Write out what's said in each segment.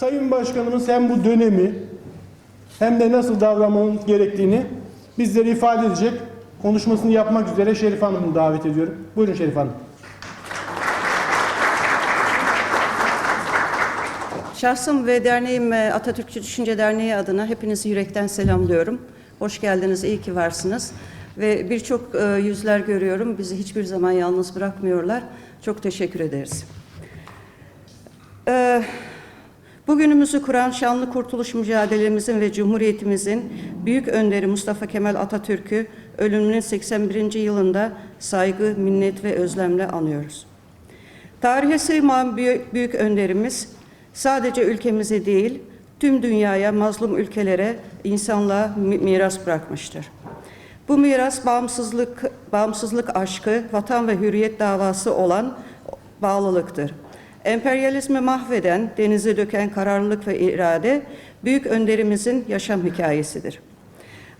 Sayın Başkanımız hem bu dönemi hem de nasıl davranmamız gerektiğini bizlere ifade edecek konuşmasını yapmak üzere Şerif Hanım'ı davet ediyorum. Buyurun Şerif Hanım. Şahsım ve derneğim e, Atatürkçü Düşünce Derneği adına hepinizi yürekten selamlıyorum. Hoş geldiniz, iyi ki varsınız. Ve birçok e, yüzler görüyorum, bizi hiçbir zaman yalnız bırakmıyorlar. Çok teşekkür ederiz. Ee, Bugünümüzü kuran şanlı kurtuluş mücadelemizin ve Cumhuriyetimizin büyük önderi Mustafa Kemal Atatürk'ü ölümünün 81. yılında saygı, minnet ve özlemle anıyoruz. Tarihe sığmayan büyük, önderimiz sadece ülkemize değil, tüm dünyaya, mazlum ülkelere, insanlığa mi- miras bırakmıştır. Bu miras bağımsızlık, bağımsızlık aşkı, vatan ve hürriyet davası olan bağlılıktır. Emperyalizmi mahveden, denize döken kararlılık ve irade, büyük önderimizin yaşam hikayesidir.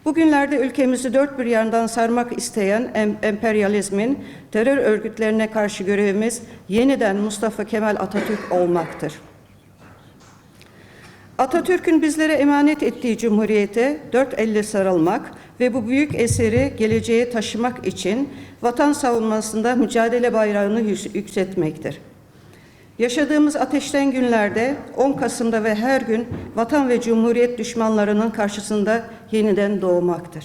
Bugünlerde ülkemizi dört bir yandan sarmak isteyen em- emperyalizmin terör örgütlerine karşı görevimiz yeniden Mustafa Kemal Atatürk olmaktır. Atatürk'ün bizlere emanet ettiği cumhuriyete dört elle sarılmak ve bu büyük eseri geleceğe taşımak için vatan savunmasında mücadele bayrağını yük- yükseltmektir. Yaşadığımız ateşten günlerde 10 Kasım'da ve her gün vatan ve cumhuriyet düşmanlarının karşısında yeniden doğmaktır.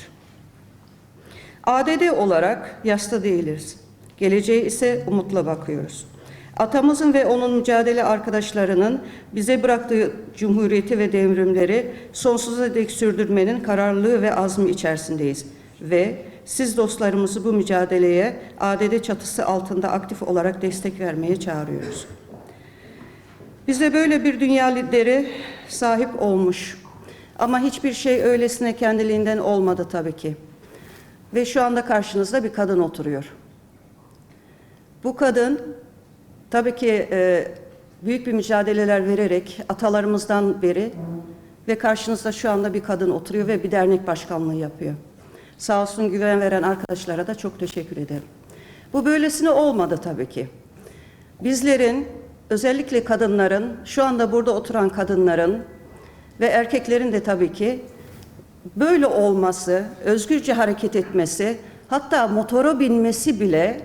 ADD olarak yasta değiliz. Geleceğe ise umutla bakıyoruz. Atamızın ve onun mücadele arkadaşlarının bize bıraktığı cumhuriyeti ve devrimleri sonsuza dek sürdürmenin kararlılığı ve azmi içerisindeyiz. Ve siz dostlarımızı bu mücadeleye ADD çatısı altında aktif olarak destek vermeye çağırıyoruz. Bize böyle bir dünya lideri sahip olmuş. Ama hiçbir şey öylesine kendiliğinden olmadı tabii ki. Ve şu anda karşınızda bir kadın oturuyor. Bu kadın tabii ki e, büyük bir mücadeleler vererek atalarımızdan beri ve karşınızda şu anda bir kadın oturuyor ve bir dernek başkanlığı yapıyor. Sağ olsun güven veren arkadaşlara da çok teşekkür ederim. Bu böylesine olmadı tabii ki. Bizlerin özellikle kadınların şu anda burada oturan kadınların ve erkeklerin de tabii ki böyle olması, özgürce hareket etmesi, hatta motora binmesi bile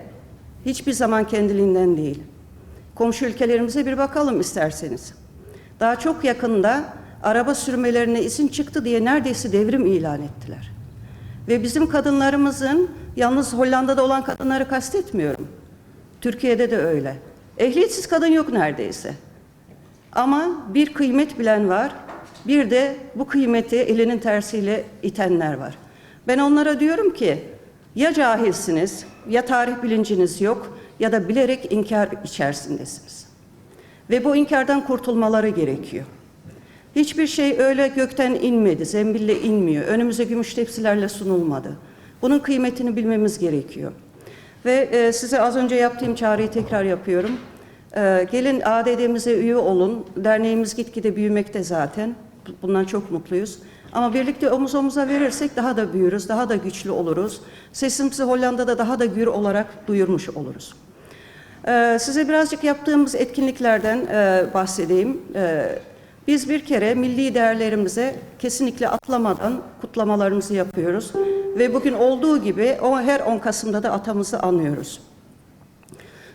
hiçbir zaman kendiliğinden değil. Komşu ülkelerimize bir bakalım isterseniz. Daha çok yakında araba sürmelerine izin çıktı diye neredeyse devrim ilan ettiler. Ve bizim kadınlarımızın, yalnız Hollanda'da olan kadınları kastetmiyorum. Türkiye'de de öyle. Ehliyetsiz kadın yok neredeyse. Ama bir kıymet bilen var, bir de bu kıymeti elinin tersiyle itenler var. Ben onlara diyorum ki, ya cahilsiniz, ya tarih bilinciniz yok, ya da bilerek inkar içerisindesiniz. Ve bu inkardan kurtulmaları gerekiyor. Hiçbir şey öyle gökten inmedi, zembille inmiyor. Önümüze gümüş tepsilerle sunulmadı. Bunun kıymetini bilmemiz gerekiyor. Ve e, size az önce yaptığım çağrıyı tekrar yapıyorum. E, gelin ADD'mize üye olun. Derneğimiz gitgide büyümekte zaten. Bundan çok mutluyuz. Ama birlikte omuz omuza verirsek daha da büyürüz, daha da güçlü oluruz. Sesimizi Hollanda'da daha da gür olarak duyurmuş oluruz. Ee, size birazcık yaptığımız etkinliklerden e, bahsedeyim. Ee, biz bir kere milli değerlerimize kesinlikle atlamadan kutlamalarımızı yapıyoruz. Ve bugün olduğu gibi o her 10 Kasım'da da atamızı anıyoruz.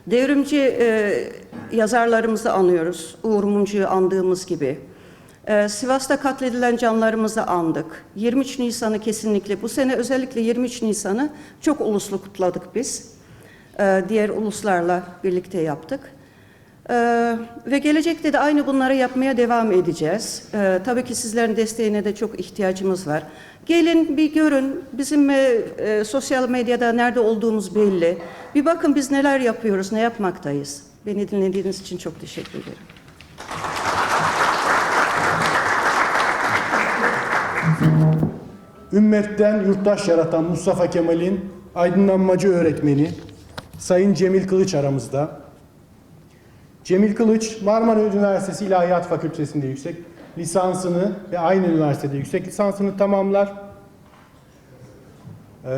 Devrimci e, yazarlarımızı anıyoruz. Uğur Mumcu'yu andığımız gibi. Ee, Sivas'ta katledilen canlarımızı andık. 23 Nisan'ı kesinlikle, bu sene özellikle 23 Nisan'ı çok uluslu kutladık biz. Ee, diğer uluslarla birlikte yaptık. Ee, ve gelecekte de aynı bunları yapmaya devam edeceğiz. Ee, tabii ki sizlerin desteğine de çok ihtiyacımız var. Gelin bir görün, bizim e, e, sosyal medyada nerede olduğumuz belli. Bir bakın biz neler yapıyoruz, ne yapmaktayız. Beni dinlediğiniz için çok teşekkür ederim. Ümmetten yurttaş yaratan Mustafa Kemal'in aydınlanmacı öğretmeni Sayın Cemil Kılıç aramızda. Cemil Kılıç Marmara Üniversitesi İlahiyat Fakültesi'nde yüksek lisansını ve aynı üniversitede yüksek lisansını tamamlar. Ee,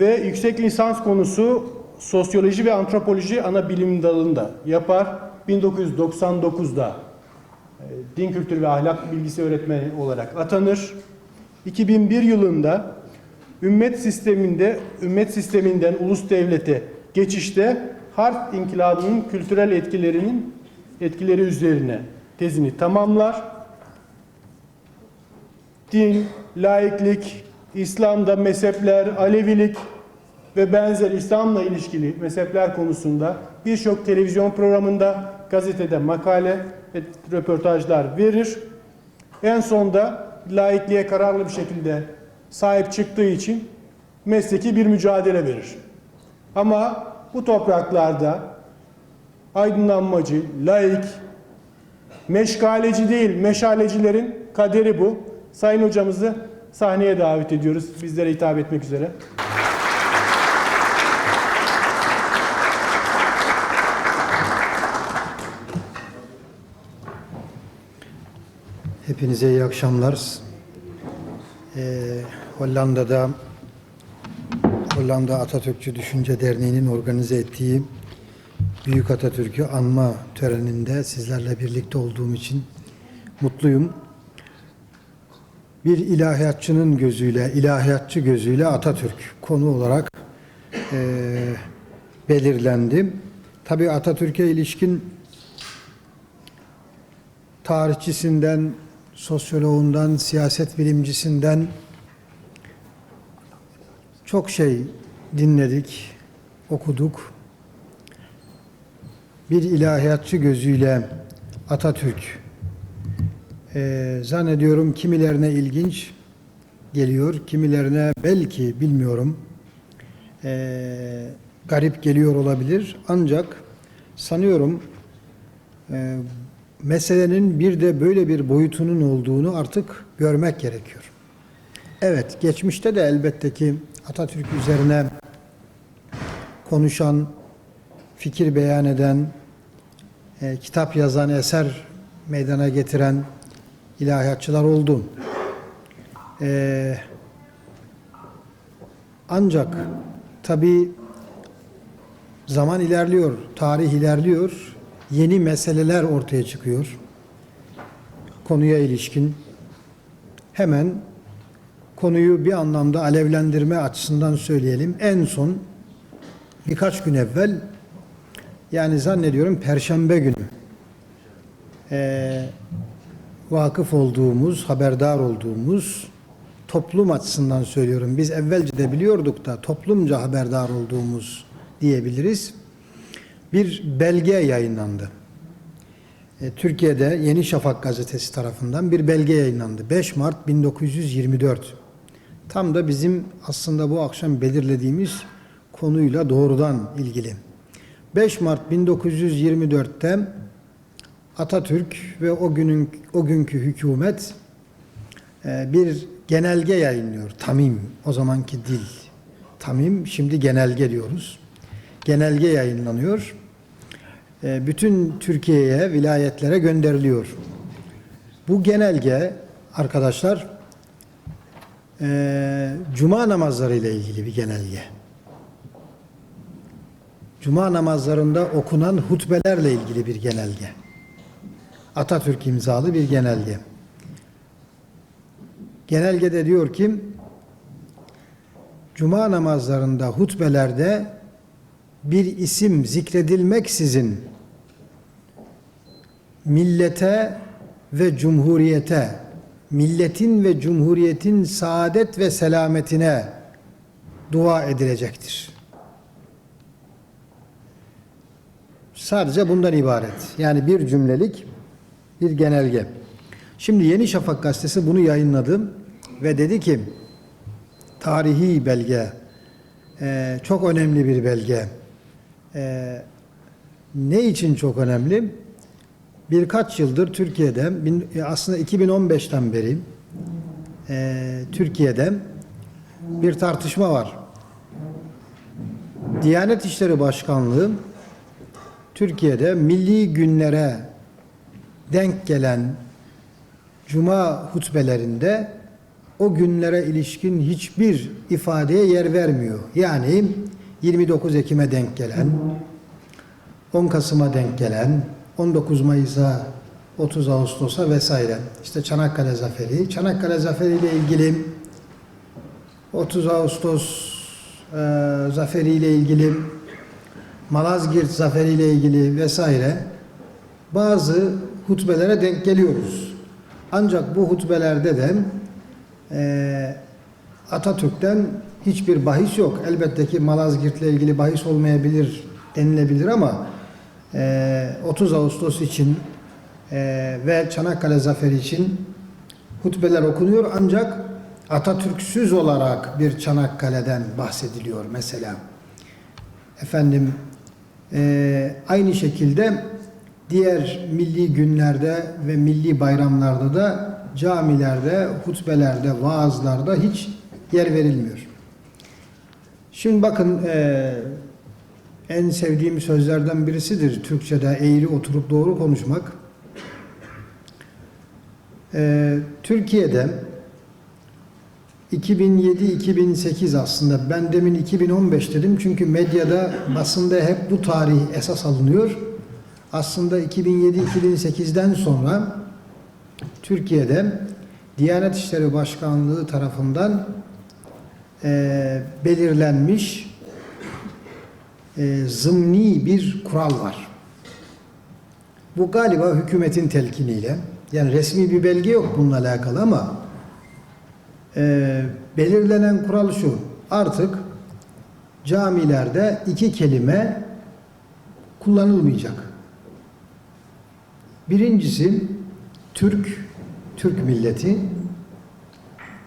ve yüksek lisans konusu sosyoloji ve antropoloji ana bilim dalında yapar. 1999'da din kültürü ve ahlak bilgisi öğretmeni olarak atanır. 2001 yılında ümmet sisteminde ümmet sisteminden ulus devlete geçişte harf inkılabının kültürel etkilerinin etkileri üzerine tezini tamamlar. Din, laiklik, İslam'da mezhepler, Alevilik ve benzer İslam'la ilişkili mezhepler konusunda birçok televizyon programında, gazetede makale ve röportajlar verir. En sonda laikliğe kararlı bir şekilde sahip çıktığı için mesleki bir mücadele verir. Ama bu topraklarda aydınlanmacı, laik, meşgaleci değil, meşalecilerin kaderi bu. Sayın hocamızı sahneye davet ediyoruz bizlere hitap etmek üzere. Hepinize iyi akşamlar. Ee, Hollanda'da Hollanda Atatürkçü Düşünce Derneği'nin organize ettiği Büyük Atatürk'ü anma töreninde sizlerle birlikte olduğum için mutluyum. Bir ilahiyatçının gözüyle, ilahiyatçı gözüyle Atatürk konu olarak eee belirlendi. Tabii Atatürk'e ilişkin tarihçisinden, sosyoloğundan, siyaset bilimcisinden çok şey dinledik, okuduk. Bir ilahiyatçı gözüyle Atatürk eee, zannediyorum kimilerine ilginç geliyor, kimilerine belki bilmiyorum eee, garip geliyor olabilir. Ancak sanıyorum eee meselenin bir de böyle bir boyutunun olduğunu artık görmek gerekiyor. Evet, geçmişte de elbette ki Atatürk üzerine konuşan, fikir beyan eden, e, kitap yazan, eser meydana getiren ilahiyatçılar oldu. E, ancak tabii zaman ilerliyor, tarih ilerliyor, yeni meseleler ortaya çıkıyor. Konuya ilişkin hemen konuyu bir anlamda alevlendirme açısından söyleyelim. En son birkaç gün evvel yani zannediyorum Perşembe günü eee, vakıf olduğumuz, haberdar olduğumuz toplum açısından söylüyorum. Biz evvelce de biliyorduk da toplumca haberdar olduğumuz diyebiliriz bir belge yayınlandı. E, Türkiye'de Yeni Şafak gazetesi tarafından bir belge yayınlandı. 5 Mart 1924. Tam da bizim aslında bu akşam belirlediğimiz konuyla doğrudan ilgili. 5 Mart 1924'te Atatürk ve o günün o günkü hükümet e, bir genelge yayınlıyor. Tamim o zamanki dil. Tamim şimdi genelge diyoruz genelge yayınlanıyor. E, Bütün Türkiye'ye, vilayetlere gönderiliyor. Bu genelge arkadaşlar e, Cuma namazları ile ilgili bir genelge. Cuma namazlarında okunan hutbelerle ilgili bir genelge. Atatürk imzalı bir genelge. Genelgede diyor ki Cuma namazlarında hutbelerde bir isim zikredilmeksizin millete ve cumhuriyete, milletin ve cumhuriyetin saadet ve selametine dua edilecektir. Sadece bundan ibaret. Yani bir cümlelik bir genelge. Şimdi Yeni Şafak gazetesi bunu yayınladı ve dedi ki tarihi belge, e, çok önemli bir belge. E, ne için çok önemli? Birkaç yıldır Türkiye'de, e, aslında 2015'ten beri e, Türkiye'de bir tartışma var. Diyanet İşleri Başkanlığı Türkiye'de milli günlere denk gelen cuma hutbelerinde o günlere ilişkin hiçbir ifadeye yer vermiyor. Yani 29 Ekim'e denk gelen, 10 Kasım'a denk gelen, 19 Mayıs'a 30 Ağustos'a vesaire. İşte Çanakkale Zaferi. Çanakkale Zaferi ile ilgili 30 Ağustos e, Zaferi ile ilgili Malazgirt Zaferi ile ilgili vesaire bazı hutbelere denk geliyoruz. Ancak bu hutbelerde de e, Atatürk'ten hiçbir bahis yok. Elbette ki Malazgirt'le ilgili bahis olmayabilir denilebilir ama 30 Ağustos için e, ve Çanakkale Zaferi için hutbeler okunuyor ancak Atatürk'süz olarak bir Çanakkale'den bahsediliyor mesela. Efendim e, aynı şekilde diğer milli günlerde ve milli bayramlarda da camilerde, hutbelerde, vaazlarda hiç yer verilmiyor. Şimdi bakın e, en sevdiğim sözlerden birisidir Türkçe'de eğri oturup doğru konuşmak. E, Türkiye'de 2007-2008 aslında ben demin 2015 dedim çünkü medyada basında hep bu tarih esas alınıyor. Aslında 2007-2008'den sonra Türkiye'de Diyanet İşleri Başkanlığı tarafından e, belirlenmiş e, zımni bir kural var. Bu galiba hükümetin telkiniyle, yani resmi bir belge yok bununla alakalı ama e, belirlenen kural şu, artık camilerde iki kelime kullanılmayacak. Birincisi Türk, Türk milleti.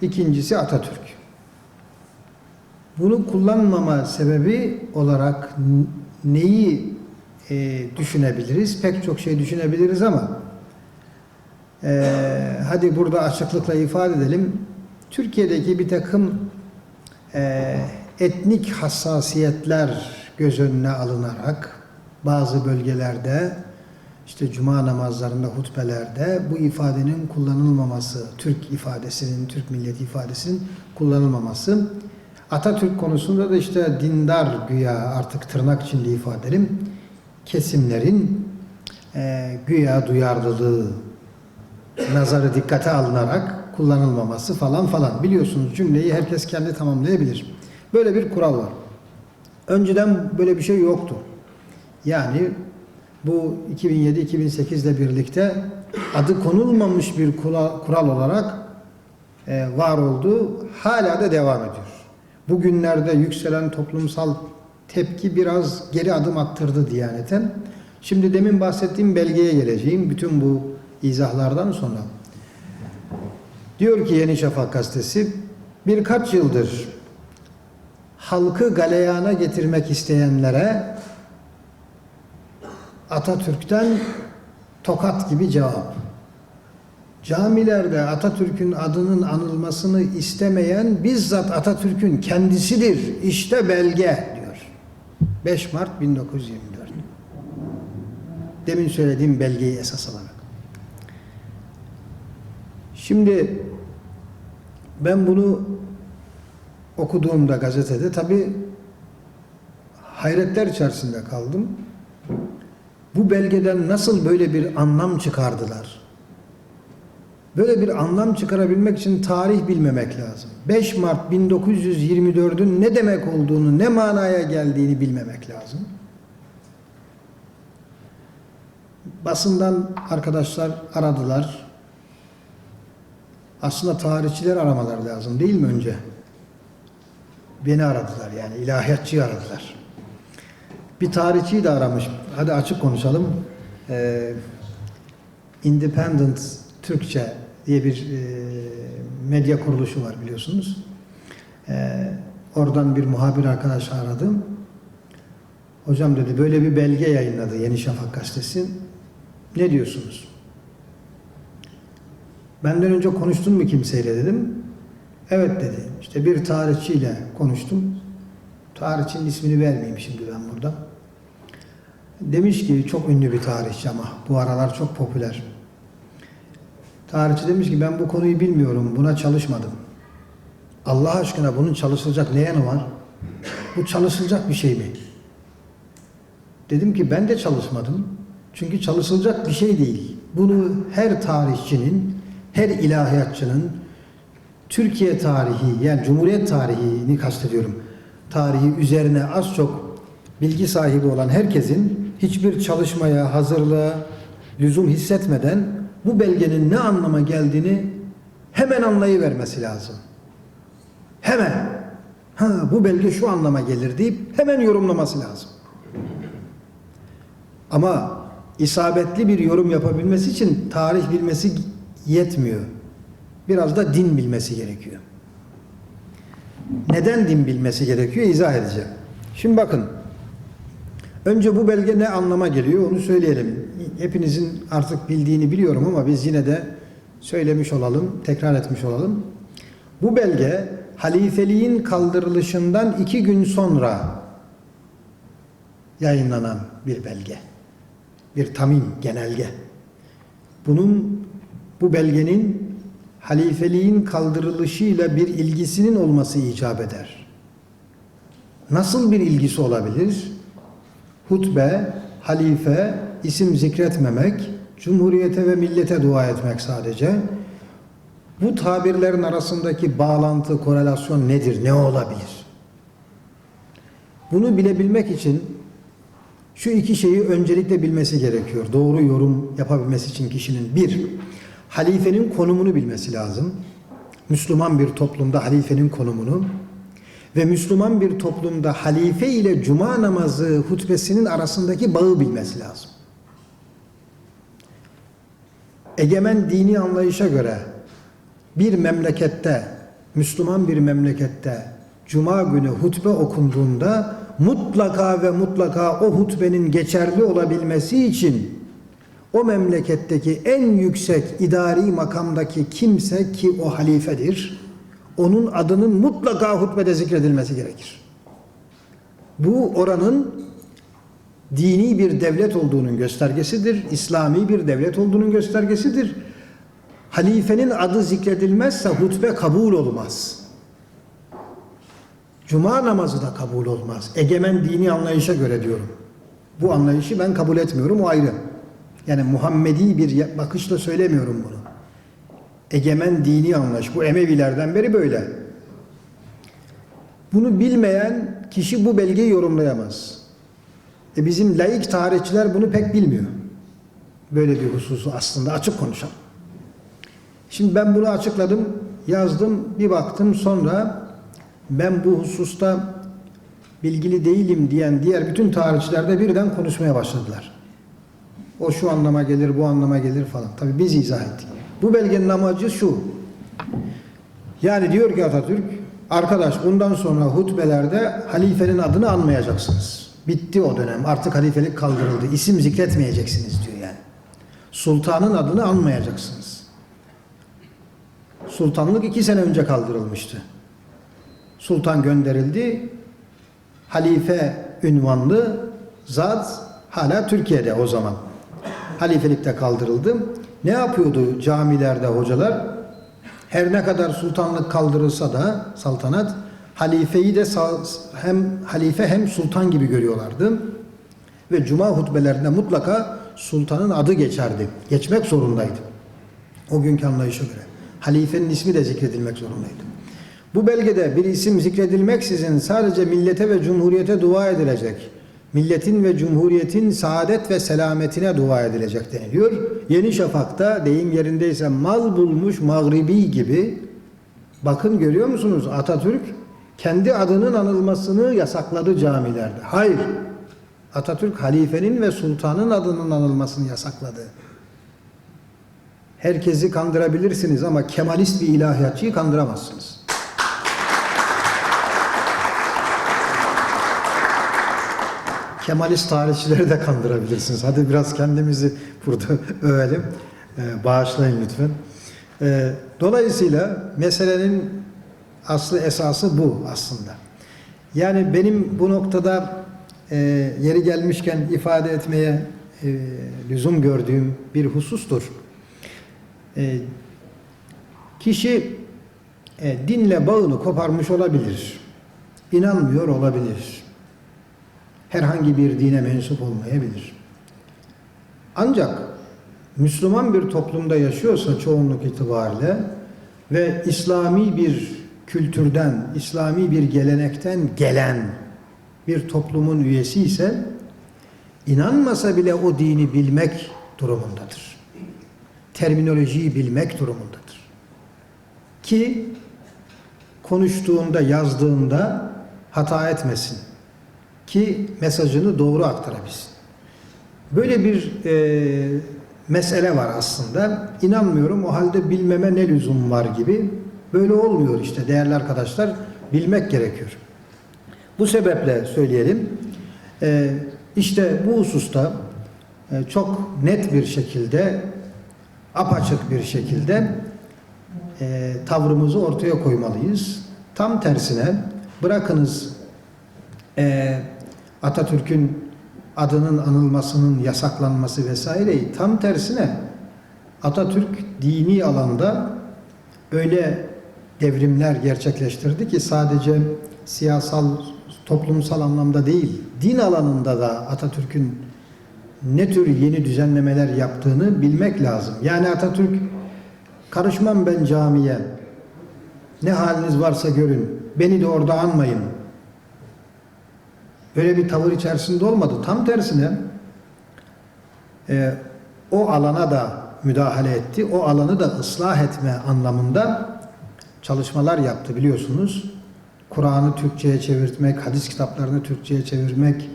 İkincisi Atatürk. Bunu kullanmama sebebi olarak neyi e, düşünebiliriz? Pek çok şey düşünebiliriz ama e, hadi burada açıklıkla ifade edelim. Türkiye'deki bir takım e, etnik hassasiyetler göz önüne alınarak bazı bölgelerde işte cuma namazlarında, hutbelerde bu ifadenin kullanılmaması, Türk ifadesinin, Türk milleti ifadesinin kullanılmaması. Atatürk konusunda da işte dindar güya artık tırnak içinde ifade edelim, kesimlerin e, güya duyarlılığı nazarı dikkate alınarak kullanılmaması falan falan. Biliyorsunuz cümleyi herkes kendi tamamlayabilir. Böyle bir kural var. Önceden böyle bir şey yoktu. Yani bu 2007-2008 ile birlikte adı konulmamış bir kural, kural olarak e, var oldu. Hala da devam ediyor. Bugünlerde yükselen toplumsal tepki biraz geri adım attırdı Diyanet'en. Şimdi demin bahsettiğim belgeye geleceğim. Bütün bu izahlardan sonra. Diyor ki Yeni Şafak gazetesi birkaç yıldır halkı galeyana getirmek isteyenlere Atatürk'ten tokat gibi cevap. Camilerde Atatürk'ün adının anılmasını istemeyen bizzat Atatürk'ün kendisidir. İşte belge diyor. 5 Mart 1924. Demin söylediğim belgeyi esas alarak. Şimdi ben bunu okuduğumda gazetede tabi hayretler içerisinde kaldım. Bu belgeden nasıl böyle bir anlam çıkardılar? Böyle bir anlam çıkarabilmek için tarih bilmemek lazım. 5 Mart 1924'ün ne demek olduğunu, ne manaya geldiğini bilmemek lazım. Basından arkadaşlar aradılar. Aslında tarihçiler aramaları lazım değil mi önce? Beni aradılar yani ilahiyatçıyı aradılar. Bir tarihçiyi de aramış. Hadi açık konuşalım. Ee, Independent Türkçe diye bir e, medya kuruluşu var biliyorsunuz. Ee, oradan bir muhabir arkadaş aradım. Hocam dedi böyle bir belge yayınladı Yeni Şafak gazetesi. Ne diyorsunuz? Benden önce konuştun mu kimseyle dedim. Evet dedi. İşte bir tarihçiyle konuştum. Tarihçinin ismini vermeyeyim şimdi ben burada. Demiş ki çok ünlü bir tarihçi ama bu aralar çok popüler. Tarihçi demiş ki ben bu konuyu bilmiyorum, buna çalışmadım. Allah aşkına bunun çalışılacak ne yanı var? Bu çalışılacak bir şey mi? Dedim ki ben de çalışmadım. Çünkü çalışılacak bir şey değil. bunu her tarihçinin, her ilahiyatçının Türkiye tarihi yani Cumhuriyet tarihini kastediyorum. Tarihi üzerine az çok bilgi sahibi olan herkesin hiçbir çalışmaya, hazırlığa lüzum hissetmeden bu belgenin ne anlama geldiğini hemen anlayıvermesi lazım. Hemen. Ha bu belge şu anlama gelir deyip hemen yorumlaması lazım. Ama isabetli bir yorum yapabilmesi için tarih bilmesi yetmiyor. Biraz da din bilmesi gerekiyor. Neden din bilmesi gerekiyor izah edeceğim. Şimdi bakın. Önce bu belge ne anlama geliyor onu söyleyelim. Hepinizin artık bildiğini biliyorum ama biz yine de söylemiş olalım, tekrar etmiş olalım. Bu belge halifeliğin kaldırılışından iki gün sonra yayınlanan bir belge. Bir tamim, genelge. Bunun, bu belgenin halifeliğin kaldırılışıyla bir ilgisinin olması icap eder. Nasıl bir ilgisi olabilir? Hutbe, halife, isim zikretmemek, cumhuriyete ve millete dua etmek sadece. Bu tabirlerin arasındaki bağlantı, korelasyon nedir, ne olabilir? Bunu bilebilmek için şu iki şeyi öncelikle bilmesi gerekiyor. Doğru yorum yapabilmesi için kişinin. Bir, halifenin konumunu bilmesi lazım. Müslüman bir toplumda halifenin konumunu ve Müslüman bir toplumda halife ile cuma namazı hutbesinin arasındaki bağı bilmesi lazım. Egemen dini anlayışa göre bir memlekette, Müslüman bir memlekette cuma günü hutbe okunduğunda mutlaka ve mutlaka o hutbenin geçerli olabilmesi için o memleketteki en yüksek idari makamdaki kimse ki o halifedir, onun adının mutlaka hutbede zikredilmesi gerekir. Bu oranın dini bir devlet olduğunun göstergesidir, İslami bir devlet olduğunun göstergesidir. Halifenin adı zikredilmezse hutbe kabul olmaz. Cuma namazı da kabul olmaz. Egemen dini anlayışa göre diyorum. Bu anlayışı ben kabul etmiyorum, o ayrı. Yani Muhammedi bir bakışla söylemiyorum bunu. Egemen dini anlayış. Bu Emevilerden beri böyle. Bunu bilmeyen kişi bu belgeyi yorumlayamaz. E bizim laik tarihçiler bunu pek bilmiyor. Böyle bir hususu aslında açık konuşalım. Şimdi ben bunu açıkladım, yazdım, bir baktım sonra ben bu hususta bilgili değilim diyen diğer bütün tarihçiler de birden konuşmaya başladılar. O şu anlama gelir, bu anlama gelir falan. Tabi biz izah ettik. Bu belgenin amacı şu. Yani diyor ki Atatürk, arkadaş bundan sonra hutbelerde halifenin adını anmayacaksınız. Bitti o dönem. Artık halifelik kaldırıldı. İsim zikretmeyeceksiniz diyor yani. Sultanın adını anmayacaksınız. Sultanlık iki sene önce kaldırılmıştı. Sultan gönderildi. Halife ünvanlı zat hala Türkiye'de o zaman. Halifelikte kaldırıldı. Ne yapıyordu camilerde hocalar? Her ne kadar sultanlık kaldırılsa da saltanat halifeyi de hem halife hem sultan gibi görüyorlardı. Ve cuma hutbelerinde mutlaka sultanın adı geçerdi. Geçmek zorundaydı. O günkü anlayışa göre. Halifenin ismi de zikredilmek zorundaydı. Bu belgede bir isim zikredilmeksizin sadece millete ve cumhuriyete dua edilecek. Milletin ve cumhuriyetin saadet ve selametine dua edilecek deniliyor. Yeni Şafak'ta deyim yerindeyse mal bulmuş mağribi gibi bakın görüyor musunuz Atatürk kendi adının anılmasını yasakladı camilerde. Hayır. Atatürk halifenin ve sultanın adının anılmasını yasakladı. Herkesi kandırabilirsiniz ama kemalist bir ilahiyatçıyı kandıramazsınız. Kemalist tarihçileri de kandırabilirsiniz. Hadi biraz kendimizi burada övelim. Ee, bağışlayın lütfen. Ee, dolayısıyla meselenin aslı esası bu aslında. Yani benim bu noktada e, yeri gelmişken ifade etmeye e, lüzum gördüğüm bir husustur. E, kişi e, dinle bağını koparmış olabilir. İnanmıyor olabilir. Herhangi bir dine mensup olmayabilir. Ancak Müslüman bir toplumda yaşıyorsa çoğunluk itibariyle ve İslami bir kültürden, İslami bir gelenekten gelen bir toplumun üyesi ise inanmasa bile o dini bilmek durumundadır. Terminolojiyi bilmek durumundadır. Ki konuştuğunda, yazdığında hata etmesin. Ki mesajını doğru aktarabilsin. Böyle bir e, mesele var aslında. İnanmıyorum o halde bilmeme ne lüzum var gibi. Böyle olmuyor işte değerli arkadaşlar. Bilmek gerekiyor. Bu sebeple söyleyelim. E, işte bu hususta e, çok net bir şekilde, apaçık bir şekilde e, tavrımızı ortaya koymalıyız. Tam tersine bırakınız e, Atatürk'ün adının anılmasının yasaklanması vesaireyi tam tersine Atatürk dini alanda öyle devrimler gerçekleştirdi ki sadece siyasal, toplumsal anlamda değil, din alanında da Atatürk'ün ne tür yeni düzenlemeler yaptığını bilmek lazım. Yani Atatürk karışmam ben camiye, ne haliniz varsa görün, beni de orada anmayın Böyle bir tavır içerisinde olmadı. Tam tersine e, o alana da müdahale etti. O alanı da ıslah etme anlamında çalışmalar yaptı biliyorsunuz. Kur'an'ı Türkçe'ye çevirtmek, hadis kitaplarını Türkçe'ye çevirmek,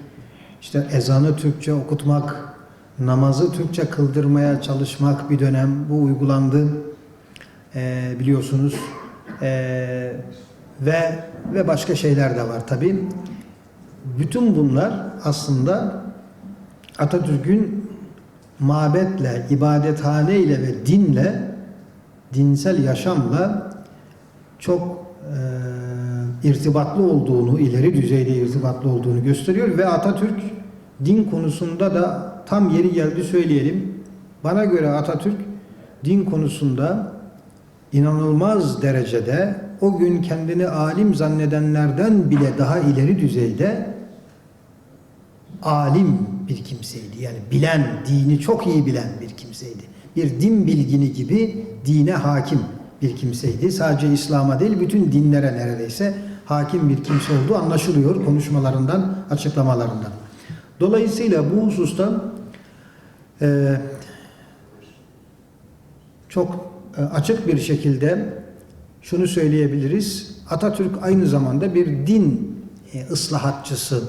işte ezanı Türkçe okutmak, namazı Türkçe kıldırmaya çalışmak bir dönem bu uygulandı. E, biliyorsunuz. E, ve ve başka şeyler de var tabii. Bütün bunlar aslında Atatürk'ün mabetle, ibadethane ile ve dinle, dinsel yaşamla çok e, irtibatlı olduğunu, ileri düzeyde irtibatlı olduğunu gösteriyor ve Atatürk din konusunda da tam yeri geldi söyleyelim. Bana göre Atatürk din konusunda inanılmaz derecede o gün kendini alim zannedenlerden bile daha ileri düzeyde alim bir kimseydi. Yani bilen, dini çok iyi bilen bir kimseydi. Bir din bilgini gibi dine hakim bir kimseydi. Sadece İslam'a değil bütün dinlere neredeyse hakim bir kimse olduğu anlaşılıyor konuşmalarından, açıklamalarından. Dolayısıyla bu hususta e, çok e, açık bir şekilde şunu söyleyebiliriz. Atatürk aynı zamanda bir din e, ıslahatçısı,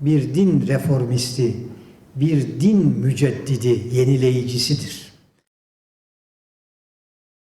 bir din reformisti, bir din müceddidi, yenileyicisidir.